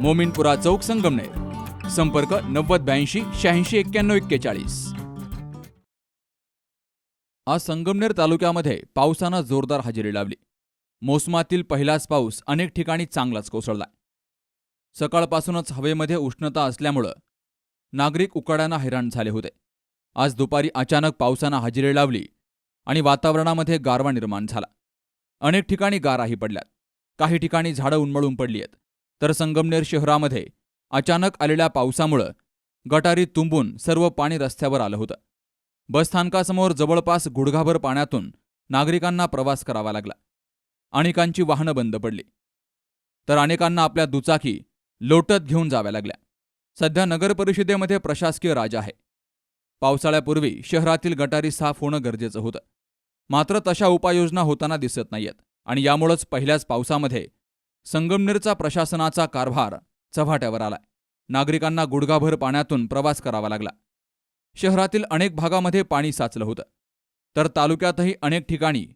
मोमिनपुरा चौक संगमनेर. संपर्क नव्वद ब्याऐंशी शहाऐंशी एक्क्याण्णव एक्केचाळीस. आज संगमनेर तालुक्यामध्ये पावसानं जोरदार हजेरी लावली. मोसमातील पहिलाच पाऊस अनेक ठिकाणी चांगलाच कोसळला. सकाळपासूनच हवेमध्ये उष्णता असल्यामुळं नागरिक उकाड्यानं हैराण झाले होते. आज दुपारी अचानक पावसानं हजेरी लावली आणि वातावरणामध्ये गारवा निर्माण झाला. अनेक ठिकाणी गाराही पडल्यात. काही ठिकाणी झाडं उन्मळून पडली आहेत. तर संगमनेर शहरामध्ये अचानक आलेल्या पावसामुळं गटारी तुंबून सर्व पाणी रस्त्यावर आलं होतं. बसस्थानकासमोर जवळपास गुडघाभर पाण्यातून नागरिकांना प्रवास करावा लागला. अनेकांची वाहनं बंद पडली. तर अनेकांना आपल्या दुचाकी लोटत घेऊन जाव्या लागल्या. सध्या नगरपरिषदेमध्ये प्रशासकीय राज आहे. पावसाळ्यापूर्वी शहरातील गटारी साफ होणं गरजेचं होतं. मात्र तशा उपाययोजना होताना दिसत नाहीयेत आणि यामुळंच पहिल्याच पावसामध्ये संगमनेरचा प्रशासनाचा कारभार चव्हाट्यावर आलाय. नागरिकांना गुडघाभर पाण्यातून प्रवास करावा लागला. शहरातील अनेक भागामध्ये पाणी साचलं होतं. तर तालुक्यातही अनेक ठिकाणी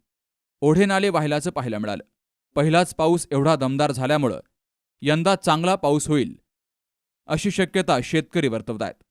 ओढे नाले वाहिल्याचं पाहायला मिळालं. पहिलाच पाऊस एवढा दमदार झाल्यामुळं यंदा चांगला पाऊस होईल अशी शक्यता शेतकरी वर्तवतायत.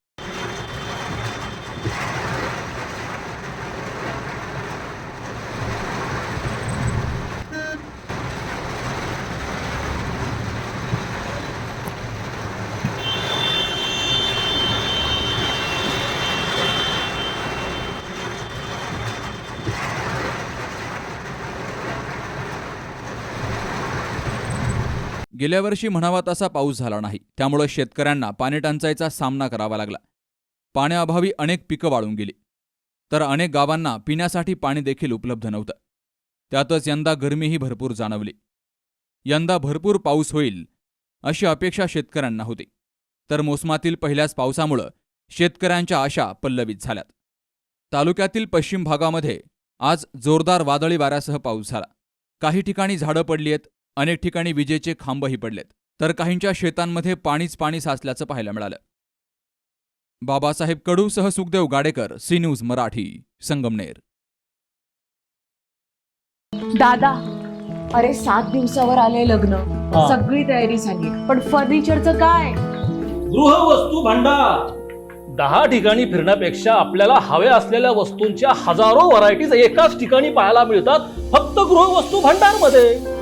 गेल्या वर्षी म्हणावा तसा पाऊस झाला नाही. त्यामुळे शेतकऱ्यांना पाणीटंचाईचा सामना करावा लागला. पाण्याअभावी अनेक पिकं वाळून गेली. तर अनेक गावांना पिण्यासाठी पाणी देखील उपलब्ध नव्हतं. त्यातच यंदा गरमीही भरपूर जाणवली. यंदा भरपूर पाऊस होईल अशी अपेक्षा शेतकऱ्यांना होती. तर मोसमातील पहिल्याच पावसामुळं शेतकऱ्यांच्या आशा पल्लवित झाल्यात. तालुक्यातील पश्चिम भागामध्ये आज जोरदार वादळी वाऱ्यासह पाऊस झाला. काही ठिकाणी झाडं पडली आहेत अनेक ठिकाणी विजेचे खांबही पडलेत. तर काहींच्या शेतांमध्ये पाणीच पाणी साचल्याचं पाहायला मिळालं. बाबासाहेब कडूसह सुखदेव गाडेकर सी न्यूज मराठी संगमनेर. दादा अरे सात दिवसावर आले लग्न. हा. सगळी तयारी झाली. पण फर्निचरचं काय? गृहवस्तू भांडार. दहा ठिकाणी फिरण्यापेक्षा आपल्याला हव्या असलेल्या वस्तूंच्या हजारो व्हरायटीज एकाच ठिकाणी पाहायला मिळतात फक्त गृहवस्तू भांडारमध्ये